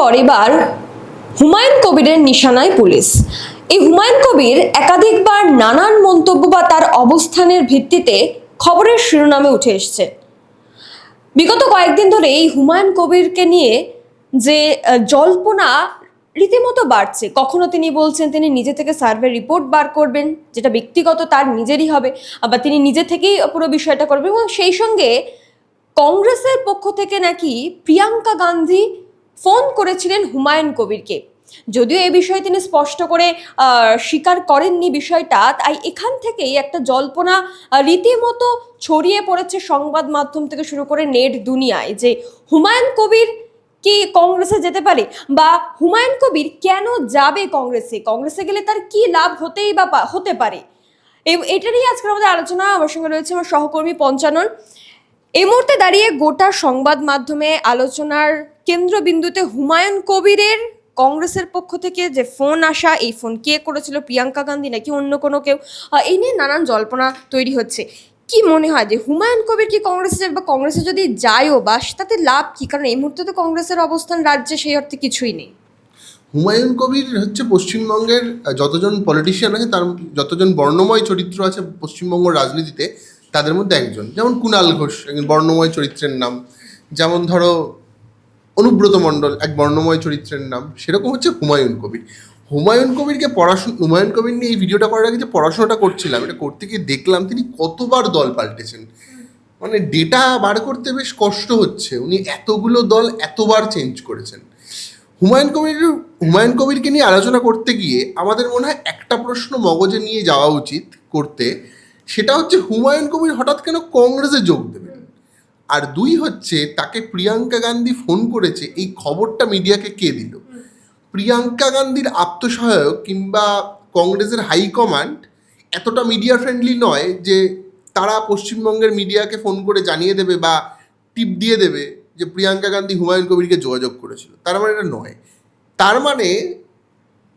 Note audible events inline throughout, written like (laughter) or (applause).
পর এবার হুমায়ুন কবিরের নিশানায় পুলিশ। এই হুমায়ুন কবির একাধিকবার নানান মন্তব্য বা তার অবস্থানের ভিত্তিতে খবরের শিরোনামে উঠে এসছে। বিগত কয়েকদিন ধরে এই হুমায়ুন কবিরকে নিয়ে যে জল্পনা রীতিমতো বাড়ছে। কখনো তিনি বলছেন, তিনি নিজে থেকে সার্ভে রিপোর্ট বার করবেন, যেটা ব্যক্তিগত তার নিজেরই হবে, আবার তিনি নিজে থেকেই পুরো বিষয়টা করবেন। এবং সেই সঙ্গে কংগ্রেসের পক্ষ থেকে নাকি প্রিয়াঙ্কা গান্ধী ফোন করেছিলেন হুমায়ুন কবিরকে। যদিও এ বিষয়ে তিনি স্পষ্ট করে স্বীকার করেননি বিষয়টা, তাই এখান থেকেই একটা জল্পনা রীতিমতো ছড়িয়ে পড়েছে সংবাদ মাধ্যম থেকে শুরু করে নেট দুনিয়ায় যে হুমায়ুন কবির কি কংগ্রেসে যেতে পারে বা হুমায়ুন কবির কেন যাবে কংগ্রেসে? কংগ্রেসে গেলে তার কি লাভ হতেই বা হতে পারে? এটা নিয়ে আজকের আমাদের আলোচনা। আমার সঙ্গে রয়েছে আমার সহকর্মী পঞ্চানন। এই মুহূর্তে দাঁড়িয়ে গোটা সংবাদ মাধ্যমে আলোচনার কেন্দ্রবিন্দুতে হুমায়ুন কবিরের কংগ্রেসের পক্ষ থেকে যে ফোন আসা, এই ফোন কে করেছিল? প্রিয়াঙ্কা গান্ধী নাকি অন্য কোনো কেউ? এই নিয়ে নানান জল্পনা তৈরি হচ্ছে। কি মনে হয় যে হুমায়ুন কবির কি কংগ্রেসে যাবে বা কংগ্রেসে যদি যায়ও বা তাতে লাভ কি? কারণ এই মুহূর্তে তো কংগ্রেসের অবস্থান রাজ্যে সেই অর্থে কিছুই নেই। হুমায়ুন কবির হচ্ছে পশ্চিমবঙ্গের যতজন পলিটিশিয়ান আছে, তার যতজন বর্ণময় চরিত্র আছে পশ্চিমবঙ্গ রাজনীতিতে তাদের মধ্যে একজন। যেমন কুণাল ঘোষ, একজন বর্ণময় চরিত্রের নাম। যেমন ধরো অনুব্রত মণ্ডল, এক বর্ণময় চরিত্রের নাম। সেরকম হচ্ছে হুমায়ুন কবির। হুমায়ুন কবিরকে পড়াশোনা হুমায়ুন কবির নিয়ে এই ভিডিওটা করার আগে যে পড়াশোনাটা করছিলাম, এটা করতে গিয়ে দেখলাম তিনি কতবার দল পাল্টেছেন। মানে ডেটা বার করতে বেশ কষ্ট হচ্ছে। উনি এতগুলো দল এতবার চেঞ্জ করেছেন। হুমায়ুন কবির, হুমায়ুন কবিরকে নিয়ে আলোচনা করতে গিয়ে আমাদের মনে হয় একটা প্রশ্ন মগজে নিয়ে যাওয়া উচিত করতে। সেটা হচ্ছে হুমায়ুন কবির হঠাৎ কেন কংগ্রেসে যোগ দেবেন? আর দুই হচ্ছে, তাকে প্রিয়াঙ্কা গান্ধী ফোন করেছে, এই খবরটা মিডিয়াকে কে দিল? প্রিয়াঙ্কা গান্ধীর আত্মসহায়ক কিংবা কংগ্রেসের হাইকমান্ড এতটা মিডিয়া ফ্রেন্ডলি নয় যে তারা পশ্চিমবঙ্গের মিডিয়াকে ফোন করে জানিয়ে দেবে বা টিপ দিয়ে দেবে যে প্রিয়াঙ্কা গান্ধী হুমায়ুন কবিরকে যোগাযোগ করেছিল। তার মানে এটা নয়। তার মানে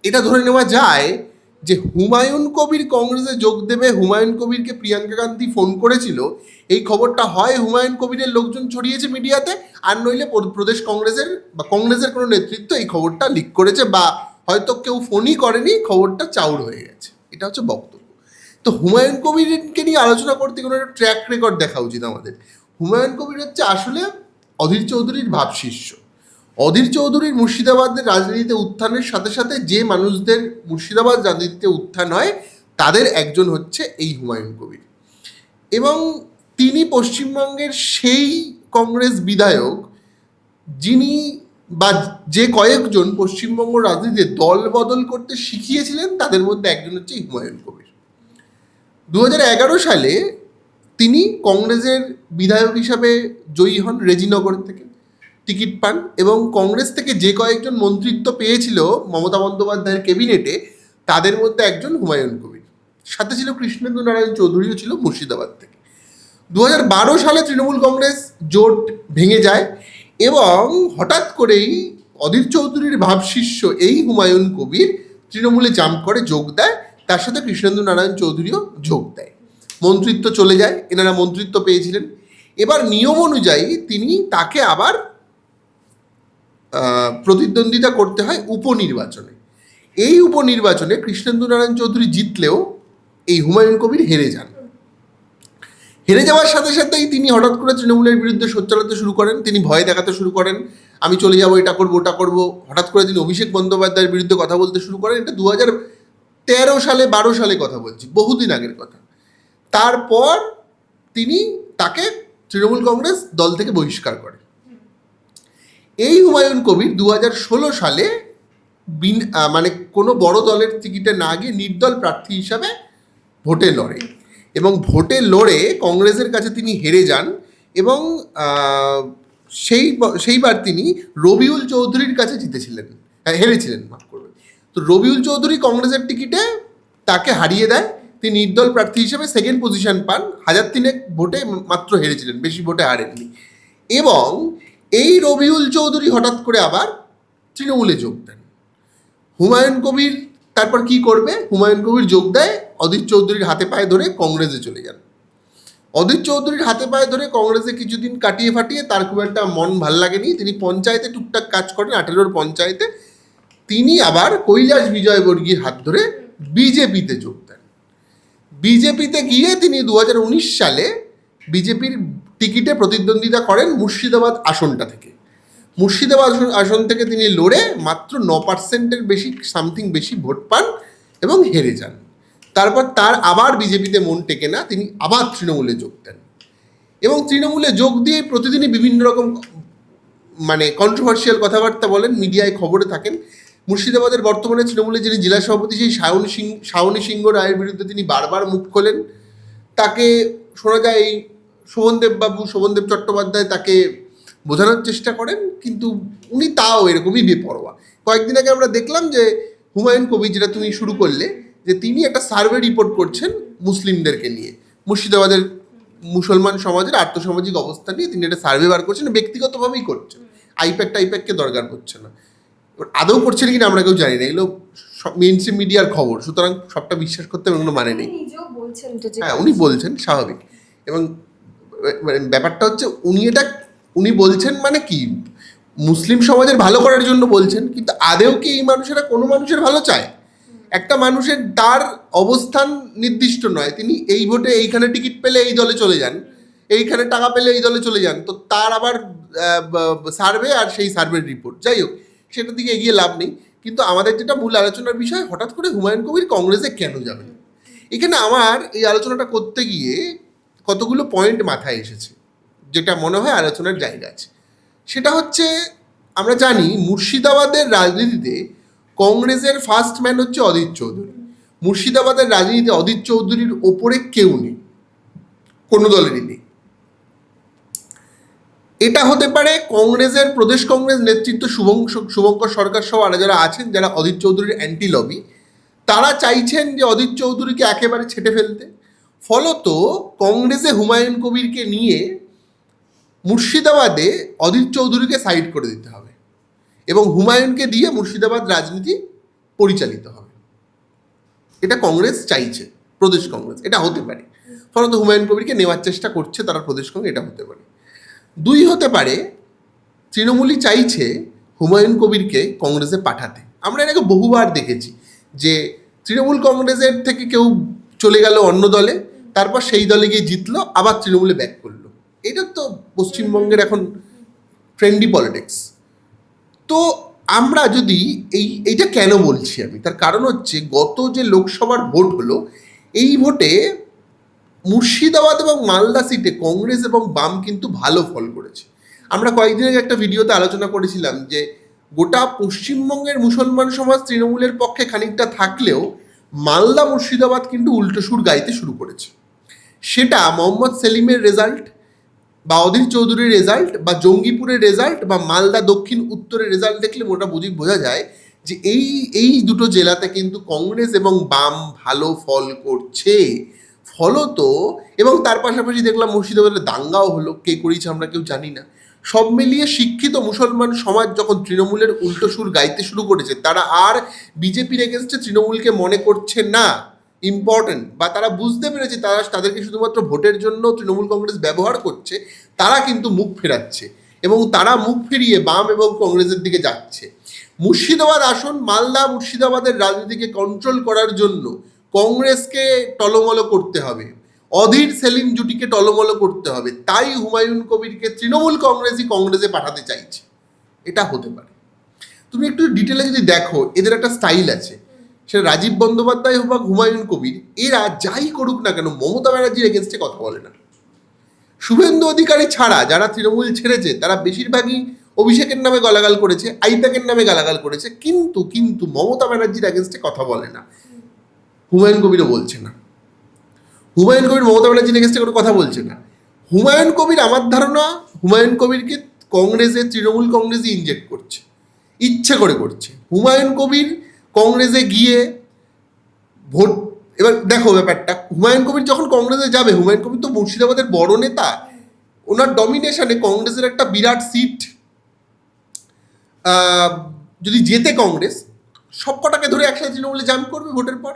এটা ধরে নেওয়া যায় যে হুমায়ুন কবির কংগ্রেসে যোগ দেবে, হুমায়ুন কবিরকে প্রিয়াঙ্কা গান্ধী ফোন করেছিল, এই খবরটা হয় হুমায়ুন কবিরের লোকজন ছড়িয়েছে মিডিয়াতে, আর নইলে প্রদেশ কংগ্রেসের বা কংগ্রেসের কোনো নেতৃত্ব এই খবরটা লিক করেছে বা হয়তো কেউ ফোনই করেনি, খবরটা চাউর হয়ে গেছে। এটা হচ্ছে বক্তব্য। তো হুমায়ুন কবিরকে নিয়ে আলোচনা করতে কোনো একটা ট্র্যাক রেকর্ড দেখা উচিত আমাদের। হুমায়ুন কবির হচ্ছে আসলে অধীর চৌধুরীর ভাবশিষ্য। অধীর চৌধুরীর মুর্শিদাবাদের রাজনীতিতে উত্থানের সাথে সাথে যে মানুষদের মুর্শিদাবাদ রাজনীতিতে উত্থান হয়, তাদের একজন হচ্ছে এই হুমায়ুন কবির। এবং তিনি পশ্চিমবঙ্গের সেই কংগ্রেস বিধায়ক, যিনি বা যে কয়েকজন পশ্চিমবঙ্গ রাজনীতিতে দল বদল করতে শিখিয়েছিলেন, তাদের মধ্যে একজন হচ্ছে হুমায়ুন কবির। দু হাজার এগারো সালে তিনি কংগ্রেসের বিধায়ক হিসাবে জয়ী হন রেজিনগর থেকে। টিকিট পান এবং কংগ্রেস থেকে যে কয়েকজন মন্ত্রিত্ব পেয়েছিল মমতা বন্দ্যোপাধ্যায়ের ক্যাবিনেটে, তাদের মধ্যে একজন হুমায়ুন কবির। সাথে ছিল কৃষ্ণেন্দু নারায়ণ চৌধুরীও ছিল মুর্শিদাবাদ থেকে। দু বারো সালে তৃণমূল কংগ্রেস জোট ভেঙে যায় এবং হঠাৎ করেই অধীর চৌধুরীর ভাবশিষ্য এই হুমায়ুন কবির তৃণমূলে জাম্প করে যোগ দেয়, তার সাথে কৃষ্ণেন্দু নারায়ণ চৌধুরীও যোগ দেয়। মন্ত্রিত্ব চলে যায়, এনারা মন্ত্রিত্ব পেয়েছিলেন। এবার নিয়ম অনুযায়ী তিনি তাকে আবার প্রতিদ্বন্দ্বিতা করতে হয় উপনির্বাচনে। এই উপনির্বাচনে কৃষ্ণেন্দু নারায়ণ চৌধুরী জিতলেও এই হুমায়ুন কবির হেরে যান। হেরে যাওয়ার সাথে সাথেই তিনি হঠাৎ করে তৃণমূলের বিরুদ্ধে সোচ্চালাতে শুরু করেন, তিনি ভয় দেখাতে শুরু করেন, আমি চলে যাব, এটা করব, ওটা করব। হঠাৎ করে তিনি অভিষেক বন্দ্যোপাধ্যায়ের বিরুদ্ধে কথা বলতে শুরু করেন, এটা দু হাজার তেরো সালে, বারো সালে কথা বলছি, বহুদিন আগের কথা। তারপর তিনি তাকে তৃণমূল কংগ্রেস দল থেকে বহিষ্কার করে। এই হুমায়ুন কবির দু হাজার ষোলো সালে বিন মানে কোনো বড় দলের টিকিটে না গিয়ে নির্দল প্রার্থী হিসাবে ভোটে লড়ে। এবং ভোটে লড়ে কংগ্রেসের কাছে তিনি হেরে যান এবং সেই সেইবার তিনি রবিউল চৌধুরীর কাছে জিতেছিলেন। হ্যাঁ, হেরেছিলেন মাফ করবেন। তো রবিউল চৌধুরী কংগ্রেসের টিকিটে তাকে হারিয়ে দেয়। তিনি নির্দল প্রার্থী হিসেবে সেকেন্ড পজিশন পান। হাজার তিনেক ভোটে মাত্র হেরেছিলেন বেশি ভোটে হারেননি। এবং এই রবিউল চৌধুরী হঠাৎ করে আবার তৃণমূলে যোগ দেন। হুমায়ুন কবির তারপর কি করবে? হুমায়ুন কবির যোগ দেয়, অধীর চৌধুরীর হাতে পায়ে ধরে কংগ্রেসে চলে যান। অধীর চৌধুরীর হাতে পায়ে ধরে কংগ্রেসে কিছুদিন কাটিয়ে ফাটিয়ে তার খুব একটা মন ভালো লাগেনি। তিনি পঞ্চায়েতে টুকটাক কাজ করেন, আঠেরোর পঞ্চায়েতে। তিনি আবার কৈলাস বিজয়বর্গীর হাত ধরে বিজেপিতে যোগ দেন। বিজেপিতে গিয়ে তিনি দু হাজার উনিশ সালে বিজেপির টিকিটে প্রতিদ্বন্দ্বিতা করেন মুর্শিদাবাদ আসনটা থেকে। মুর্শিদাবাদ আসন- থেকে তিনি লড়ে মাত্র ন পার্সেন্টের বেশি, সামথিং বেশি ভোট পান এবং হেরে যান। তারপর তার আবার বিজেপিতে মন টেকে না, তিনি আবার তৃণমূলে যোগ দেন। এবং তৃণমূলে যোগ দিয়ে প্রতিদিনই বিভিন্ন রকম মানে কন্ট্রোভার্সিয়াল কথাবার্তা বলেন, মিডিয়ায় খবরে থাকেন। মুর্শিদাবাদের বর্তমানে তৃণমূলের যিনি জেলা সভাপতি, সেই শাওনি সিং, শাওনি সিংহ রায়ের বিরুদ্ধে তিনি বারবার মুখ খোলেন। তাকে শোনা যায় এই শোভনদেব বাবু শোভনদেব চট্টোপাধ্যায় তাকে বোঝানোর চেষ্টা করেন কিন্তু উনি তাও এরকমই বেপরোয়া। কয়েকদিন আগে আমরা দেখলাম যে হুমায়ুন কবির যেটা তুমি শুরু করলে যে তিনি একটা সার্ভে রিপোর্ট করছেন মুসলিমদেরকে নিয়ে। মুর্শিদাবাদের মুসলমান সমাজের আর্থসামাজিক অবস্থা নিয়ে তিনি একটা সার্ভে বার করছেন ব্যক্তিগতভাবেই করছেন। আইপ্যাক টাইপ্যাককে দরকার পড়ছে না। এবার আদৌ করছেন কিনা আমরা কেউ জানি না এগুলো মেন স্ট্রিম মিডিয়ার খবর সুতরাং সবটা বিশ্বাস করতে আমার কোনো মানে নেই। হ্যাঁ উনি বলছেন স্বাভাবিক। এবং ব্যাপারটা হচ্ছে উনি এটা, উনি বলছেন মানে কি? মুসলিম সমাজের ভালো করার জন্য বলছেন, কিন্তু আদেও কি এই মানুষেরা কোনো মানুষের ভালো চায়? একটা মানুষের তার অবস্থান নির্দিষ্ট নয়, তিনি এই ভোটে এইখানে টিকিট পেলে এই দলে চলে যান, এইখানে টাকা পেলে এই দলে চলে যান, তো তার আবার সার্ভে আর সেই সার্ভের রিপোর্ট, যাই হোক, সেটার দিকে এগিয়ে লাভ নেই, কিন্তু আমাদের যেটা মূল আলোচনার বিষয়, হঠাৎ করে হুমায়ুন কবির কংগ্রেসে কেন যাবেন এখানে আমার এই আলোচনাটা করতে গিয়ে কতগুলো পয়েন্ট মাথায় এসেছে, যেটা মনে হয় আলোচনার জায়গা আছে। সেটা হচ্ছে, আমরা জানি মুর্শিদাবাদের রাজনীতিতে কংগ্রেসের ফার্স্ট ম্যান হচ্ছে অদিত চৌধুরী। মুর্শিদাবাদের রাজনীতিতে অদিত চৌধুরীর ওপরে কেউ নেই, কোনো দলেরই নেই। এটা হতে পারে কংগ্রেসের প্রদেশ কংগ্রেস নেতৃত্ব শুভং শুভঙ্কর সরকার সহ আরও যারা আছেন, যারা অদিত চৌধুরীর অ্যান্টি লবি তারা চাইছেন যে অদিত চৌধুরীকে একেবারে ছেটে ফেলতে। ফলত কংগ্রেসে হুমায়ুন কবিরকে নিয়ে মুর্শিদাবাদে অদিত চৌধুরীকে সাইড করে দিতে হবে এবং হুমায়ুনকে দিয়ে মুর্শিদাবাদ রাজনীতি পরিচালিত হবে। এটা কংগ্রেস চাইছে, প্রদেশ কংগ্রেস, এটা হতে পারে। ফলত হুমায়ুন কবিরকে নেওয়ার চেষ্টা করছে তারা প্রদেশ কংগ্রেস, এটা হতে পারে। দুই হতে পারে, তৃণমূলই চাইছে হুমায়ুন কবিরকে কংগ্রেসে পাঠাতে। আমরা আগে বহুবার দেখেছি যে তৃণমূল কংগ্রেসের থেকে কেউ চলে গেল অন্য দলে তারপর সেই দলে গিয়ে জিতলো, আবার তৃণমূলে ব্যাক করল। এটা তো পশ্চিমবঙ্গের এখন ট্রেন্ডি পলিটিক্স তো আমরা যদি এই, এইটা কেন বলছি আমি? তার কারণ হচ্ছে গত যে লোকসভার ভোট হলো, এই ভোটে মুর্শিদাবাদ এবং মালদা সিটে কংগ্রেস এবং বাম কিন্তু ভালো ফল করেছে। আমরা কয়েকদিন আগে একটা ভিডিওতে আলোচনা করেছিলাম যে গোটা পশ্চিমবঙ্গের মুসলমান সমাজ তৃণমূলের পক্ষে খানিকটা থাকলেও মালদা মুর্শিদাবাদ কিন্তু উল্টো সুর গাইতে শুরু করেছে। সেটা মোহাম্মদ সেলিমের রেজাল্ট বা অধীর চৌধুরীর রেজাল্ট বা জঙ্গিপুরের রেজাল্ট বা মালদা দক্ষিণ উত্তরের রেজাল্ট দেখলে মোটা বুঝি বোঝা যায় যে এই এই দুটো জেলাতে কিন্তু কংগ্রেস এবং বাম ভালো ফল করছে। ফলত, এবং তার পাশাপাশি দেখলাম মুর্শিদাবাদে দাঙ্গাও হলো, কে করেছে আমরা কেউ জানি না। সব মিলিয়ে শিক্ষিত মুসলমান সমাজ যখন তৃণমূলের উল্টো সুর গাইতে শুরু করেছে, তারা আর বিজেপির এগেনস্টে তৃণমূলকে মনে করছে না। ইম্পর্টেন্ট বা তারা বুঝতে পেরেছে তারা তাদেরকে শুধুমাত্র ভোটের জন্য তৃণমূল কংগ্রেস ব্যবহার করছে, তারা কিন্তু মুখ ফেরাচ্ছে এবং তারা মুখ ফিরিয়ে বাম এবং কংগ্রেসের দিকে যাচ্ছে। মুর্শিদাবাদ আসন, মালদা, মুর্শিদাবাদের রাজনীতিকে কন্ট্রোল করার জন্য কংগ্রেসকে টলমলো করতে হবে। অধীর সেলিম জুটিকে টলমলো করতে হবে। তাই হুমায়ুন কবিরকে তৃণমূল কংগ্রেসই কংগ্রেসে পাঠাতে চাইছে। এটা হতে পারে। তুমি একটু ডিটেলে যদি দেখো, এদের একটা স্টাইল আছে। সেটা রাজীব বন্দ্যোপাধ্যায় হোক বা হুমায়ুন কবির, এরা যাই করুক না কেন মমতা ব্যানার্জির এগেনস্টে কথা বলে না। শুভেন্দু অধিকারী ছাড়া যারা তৃণমূল ছেড়েছে, তারা বেশিরভাগই অভিষেকের নামে গালাগাল করেছে আইপ্যাকের নামে গালাগাল করেছে, কিন্তু কিন্তু মমতা ব্যানার্জির এগেনস্টে কথা বলে না। হুমায়ুন কবিরও বলছে না। হুমায়ুন কবির মমতা ব্যানার্জির এগেনস্টে কোনো কথা বলছে না। হুমায়ুন কবির আমার ধারণা, হুমায়ুন কবিরকে কংগ্রেসে তৃণমূল কংগ্রেসই ইনজেক্ট করছে। ইচ্ছে করে করছে। হুমায়ুন কবির কংগ্রেসে গিয়ে ভোট, এবার দেখো ব্যাপারটা, হুমায়ুন কবির যখন কংগ্রেসে যাবে, হুমায়ুন কবির তো মুর্শিদাবাদের বড় নেতা, ওনার ডমিনেশনে কংগ্রেসের একটা বিরাট সিট যদি জেতে কংগ্রেস সব কটাকে ধরে একসাথে তৃণমূলে জাম্প করবে ভোটের পর।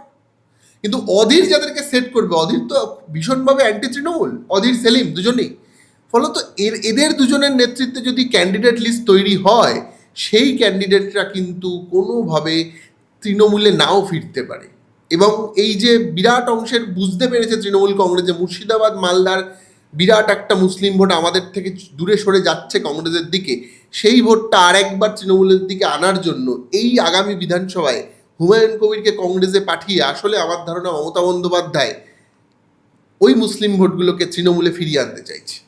কিন্তু অধীর যাদেরকে সেট করবে, অধীর তো ভীষণভাবে অ্যান্টি তৃণমূল অধীর, সেলিম দুজনেই। ফলত এর, এদের দুজনের নেতৃত্বে যদি ক্যান্ডিডেট লিস্ট তৈরি হয়, সেই ক্যান্ডিডেটরা কিন্তু কোনোভাবে তৃণমূলে নাও ফিরতে পারে। এবং এই যে বিরাট অংশের বুঝতে পেরেছে তৃণমূল কংগ্রেস, মুর্শিদাবাদ, মালদার বিরাট একটা মুসলিম ভোট আমাদের থেকে দূরে সরে যাচ্ছে কংগ্রেসের দিকে, সেই ভোটটা আরেকবার তৃণমূলের দিকে আনার জন্য এই আগামী বিধানসভায় হুমায়ুন কবিরকে কংগ্রেসে পাঠিয়ে আসলে আমার ধারণা মমতা বন্দ্যোপাধ্যায় ওই মুসলিম ভোটগুলোকে তৃণমূলে ফিরিয়ে আনতে চাইছে।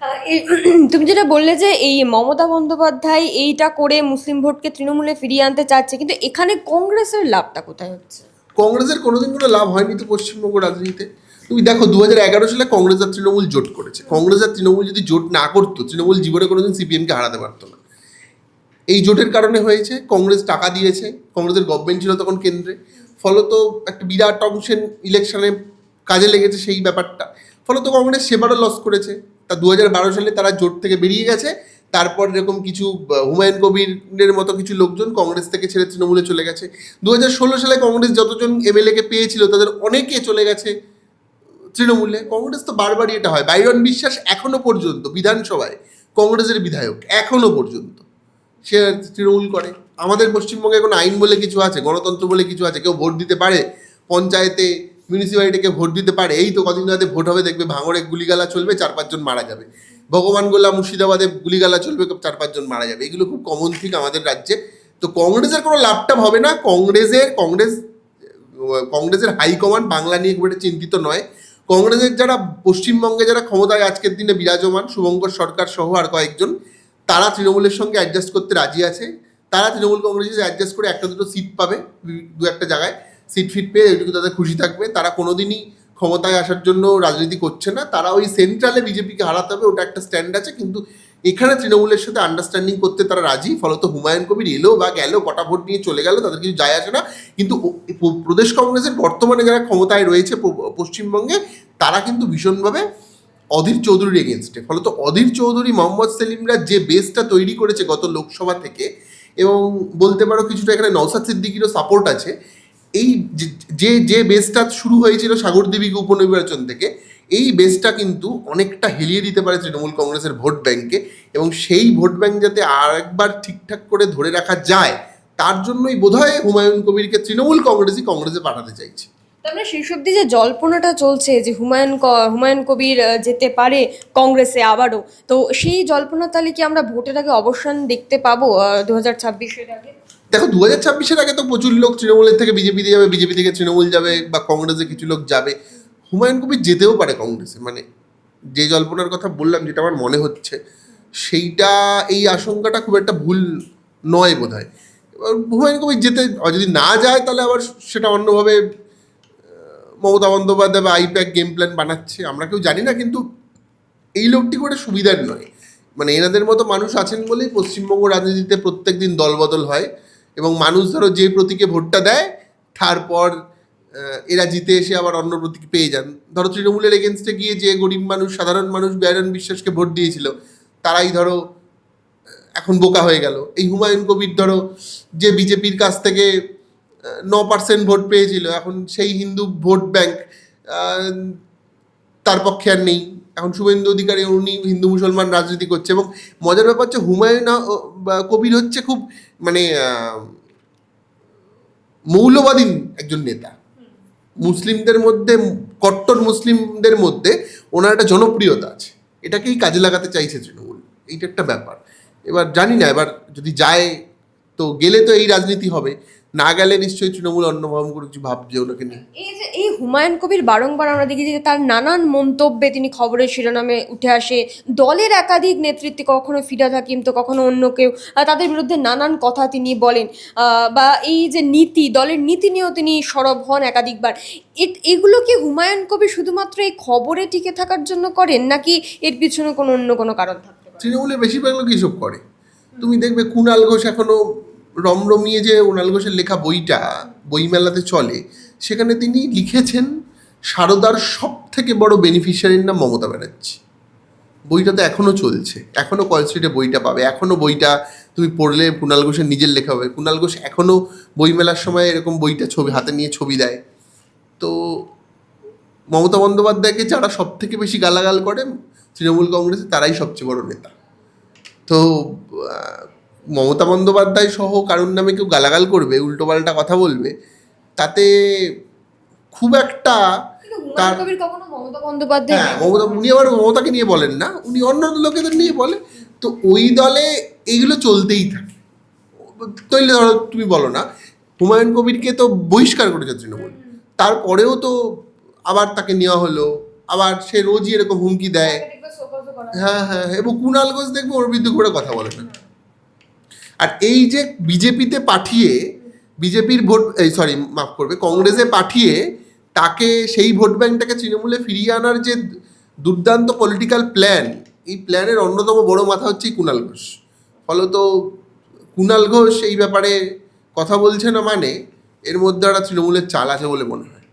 (clears throat) তুমি যেটা বললে যে এই মমতা বন্দ্যোপাধ্যায় এইটা করে মুসলিম ভোটকে তৃণমূলে ফিরিয়ে আনতে চাচ্ছে, কিন্তু এখানে কংগ্রেসের লাভটা কোথায় হচ্ছে? কংগ্রেসের কোনোদিন কোনো লাভ হয়নি তো পশ্চিমবঙ্গ রাজনীতিতে। তুমি দেখো দু এগারো সালে কংগ্রেস আর তৃণমূল জোট করেছে। কংগ্রেস আর তৃণমূল যদি জোট না করতো, তৃণমূল জীবনে কোনোদিন সিপিএমকে হারাতে পারতো না। এই জোটের কারণে হয়েছে, কংগ্রেস টাকা দিয়েছে, কংগ্রেসের গভর্নমেন্ট ছিল তখন কেন্দ্রে। ফলত একটা বিরাট অংশের ইলেকশনে কাজে লেগেছে সেই ব্যাপারটা। ফলত কংগ্রেস সেবারও লস করেছে। তা দু হাজার বারো সালে তারা জোট থেকে বেরিয়ে গেছে। তারপর এরকম কিছু হুমায়ুন কবিরের মতো কিছু লোকজন কংগ্রেস থেকে ছেড়ে তৃণমূলে চলে গেছে। দু হাজার ষোলো সালে কংগ্রেস যতজন এমএলএকে পেয়েছিল, তাদের অনেকে চলে গেছে তৃণমূলে। কংগ্রেস তো বারবারই এটা হয়। বাইরন বিশ্বাস এখনও পর্যন্ত বিধানসভায় কংগ্রেসের বিধায়ক, এখনও পর্যন্ত। সে তৃণমূল করে। আমাদের পশ্চিমবঙ্গে কোনো আইন বলে কিছু আছে, গণতন্ত্র বলে কিছু আছে। কেউ ভোট দিতে পারে পঞ্চায়েতে মিউনিসিপ্যালিটিকে ভোট দিতে পারে, এই তো কদিন বাদে ভোট হবে, দেখবে ভাঙড়ে গুলিগালা চলবে, চার পাঁচজন মারা যাবে। ভগবান ভগবানগোলা মুর্শিদাবাদে গুলিগালা চলবে, চার পাঁচজন মারা যাবে। এগুলো খুব কমন থিক আমাদের রাজ্যে। তো কংগ্রেসের কোনো লাভটা হবে না। কংগ্রেসের, কংগ্রেস, কংগ্রেসের হাইকমান্ড বাংলা নিয়ে খুব একটা চিন্তিত নয়। কংগ্রেসের যারা পশ্চিমবঙ্গে যারা ক্ষমতায়, আজকের দিনে বিরাজমান, শুভঙ্কর সরকার সহ আর কয়েকজন, তারা তৃণমূলের সঙ্গে অ্যাডজাস্ট করতে রাজি আছে। তারা তৃণমূল কংগ্রেসে অ্যাডজাস্ট করে একটা দুটো সিট পাবে দু একটা জায়গায়। সিট ফিট পেয়ে এটুকু তাদের খুশি থাকবে। তারা কোনোদিনই ক্ষমতায় আসার জন্য রাজনীতি করছে না। তারা ওই সেন্ট্রালে বিজেপিকে হারাতে হবে, ওটা একটা স্ট্যান্ড আছে। কিন্তু এখানে তৃণমূলের সাথে আন্ডারস্ট্যান্ডিং করতে তারা রাজি। ফলত হুমায়ুন কবির এলো বা গেল, কটা ভোট নিয়ে চলে গেল, তাদের কিছু যায় আসে না। কিন্তু প্রদেশ কংগ্রেসের বর্তমানে যারা ক্ষমতায় রয়েছে পশ্চিমবঙ্গে, তারা কিন্তু ভীষণভাবে অধীর চৌধুরীর এগেনস্টে ফলত অধীর চৌধুরী, মোহাম্মদ সেলিমরা যে বেসটা তৈরি করেছে গত লোকসভা থেকে, এবং বলতে পারো কিছুটা এখানে নওসাদ সিদ্দিকিরও সাপোর্ট আছে এই যে- যে বেসটা শুরু হয়েছিল সাগরদেবী উপনির্বাচন থেকে, এই বেসটা কিন্তু অনেকটা হেলিয়ে দিতে পারে তৃণমূল কংগ্রেসের ভোট ব্যাংকে এবং সেই ভোট ব্যাংক যাতে আর একবার ঠিকঠাক করে ধরে রাখা যায়, তার জন্যই বোধহয় হুমায়ুন কবিরকে তৃণমূল কংগ্রেসই কংগ্রেসে পাঠাতে চাইছে। তারপরে শীর্ষ অব্দি যে জল্পনাটা চলছে যে হুমায়ুন হুমায়ুন কবির যেতে পারে কংগ্রেসে আবারও, তো সেই জল্পনা তাহলে কি আমরা ভোটের আগে অবসান দেখতে পাবো দু হাজার ছাব্বিশের আগে? দেখো দু হাজার ছাব্বিশের আগে তো প্রচুর লোক তৃণমূলের থেকে বিজেপিতে যাবে বিজেপি থেকে তৃণমূল যাবে বা কংগ্রেসে কিছু লোক যাবে। হুমায়ুন কবির যেতেও পারে কংগ্রেসে মানে যে জল্পনার কথা বললাম, যেটা আমার মনে হচ্ছে, সেইটা, এই আশঙ্কাটা খুব একটা ভুল নয় বোধ হয় এবার হুমায়ুন কবির যেতে যদি না যায়, তাহলে আবার সেটা অন্যভাবে মমতা বন্দ্যোপাধ্যায় বা আইপ্যাক গেম প্ল্যান বানাচ্ছে, আমরা কেউ জানি না, কিন্তু এই লোকটি করে সুবিধার নয়। মানে এনাদের মতো মানুষ আছেন বলেই পশ্চিমবঙ্গ রাজনীতিতে প্রত্যেক দিন দলবদল হয়। এবং মানুষ ধরো যে প্রতীকে ভোটটা দেয় তারপর এরা জিতে এসে আবার অন্য প্রতীক পেয়ে যান। ধরো তৃণমূলের এগেনস্টে গিয়ে যে গরিব মানুষ, সাধারণ মানুষ বেয়ারন বিশ্বাসকে ভোট দিয়েছিল, তারাই ধরো এখন বোকা হয়ে গেল। এই হুমায়ুন কবির ধরো, যে বিজেপির কাছ থেকে ন পার্সেন্ট ভোট পেয়েছিল, এখন সেই হিন্দু ভোট ব্যাংক তার পক্ষে আর নেই। এখন শুভেন্দু অধিকারী, উনি হিন্দু মুসলমান রাজনীতি করছে এবং মজার ব্যাপার হচ্ছে হুমায়ুন কবির হচ্ছে খুব মানে মৌলবাদী একজন নেতা। মুসলিমদের মধ্যে, কট্টর মুসলিমদের মধ্যে ওনার একটা জনপ্রিয়তা আছে। এটাকেই কাজে লাগাতে চাইছে তৃণমূল। এইটা একটা ব্যাপার। এবার জানি না, এবার যদি যায় তো গেলে তো এই রাজনীতি হবে। না গেলে নিশ্চয়ই তৃণমূল অন্যভাবে করে কিছু ভাবছে ওনাকে নিয়ে। এই যে এই হুমায়ুন কবির বারংবার আমরা দেখি যে তার নানান মন্তব্যে তিনি খবরের শিরোনামে উঠে আসে। দলের একাধিক নেতৃত্বে কখনো ফিরাদ হাকিম তো কখনো অন্য কেউ তাদের বিরুদ্ধে নানান কথা তিনি বলেন। বা এই যে নীতি দলের নীতি নিয়েও তিনি সরব হন একাধিকবার। এগুলো কি হুমায়ুন কবির শুধুমাত্র এই খবরে টিকে থাকার জন্য করেন নাকি এর পিছনে কোনো অন্য কোনো কারণ থাকতে পারে? তৃণমূলের বেশিরভাগ লোক এইসব করে। তুমি দেখবে কুণাল ঘোষ এখনও রমরমিয়ে যে কুণাল ঘোষের লেখা বইটা, বইমেলাতে চলে, সেখানে তিনি লিখেছেন, সারদার সব থেকে বড় বেনিফিশিয়ারির নাম মমতা ব্যানার্জি। বইটা তো এখনও চলছে এখনও কল স্ট্রিটে বইটা পাবে এখনও বইটা তুমি পড়লে কুণাল ঘোষের নিজের লেখা হবে। কুণাল ঘোষ এখনও বইমেলার সময় এরকম বইটা ছবি, হাতে নিয়ে ছবি দেয়। তো মমতা বন্দ্যোপাধ্যায়কে যারা সব থেকে বেশি গালাগাল করে, তৃণমূল কংগ্রেসে তারাই সবচেয়ে বড় নেতা। তো মমতা বন্দ্যোপাধ্যায় সহ কারুর নামে কেউ গালাগাল করবে উল্টোপাল্টা কথা বলবে তাতে খুব একটা তার- মমতা হ্যাঁ মমতা উনি আবার মমতাকে নিয়ে বলেন না উনি অন্য লোকেদের নিয়ে বলে। তো ওই দলে এইগুলো চলতেই থাকে। তৈলে ধরো তুমি বলো না হুমায়ুন কবিরকে তো বহিষ্কার করেছে তৃণমূল। তারপরেও তো আবার তাকে নেওয়া হলো আবার সে রোজই এরকম হুমকি দেয়। হ্যাঁ হ্যাঁ এবং কুণাল ঘোষ দেখবে ওর বিরুদ্ধে করে কথা বলে না। আর এই যে বিজেপিতে পাঠিয়ে, বিজেপির ভোট, এই সরি মাফ করবে, কংগ্রেসে পাঠিয়ে তাকে সেই ভোট ব্যাংকটাকে তৃণমূলে ফিরিয়ে আনার যে দুর্দান্ত পলিটিক্যাল প্ল্যান এই প্ল্যানের অন্যতম বড় মাথা হচ্ছে কুণাল ঘোষ। ফলত কুণাল ঘোষ এই ব্যাপারে কথা বলছে না মানে এর মধ্যে একটা তৃণমূলের চাল আছে বলে মনে হয়।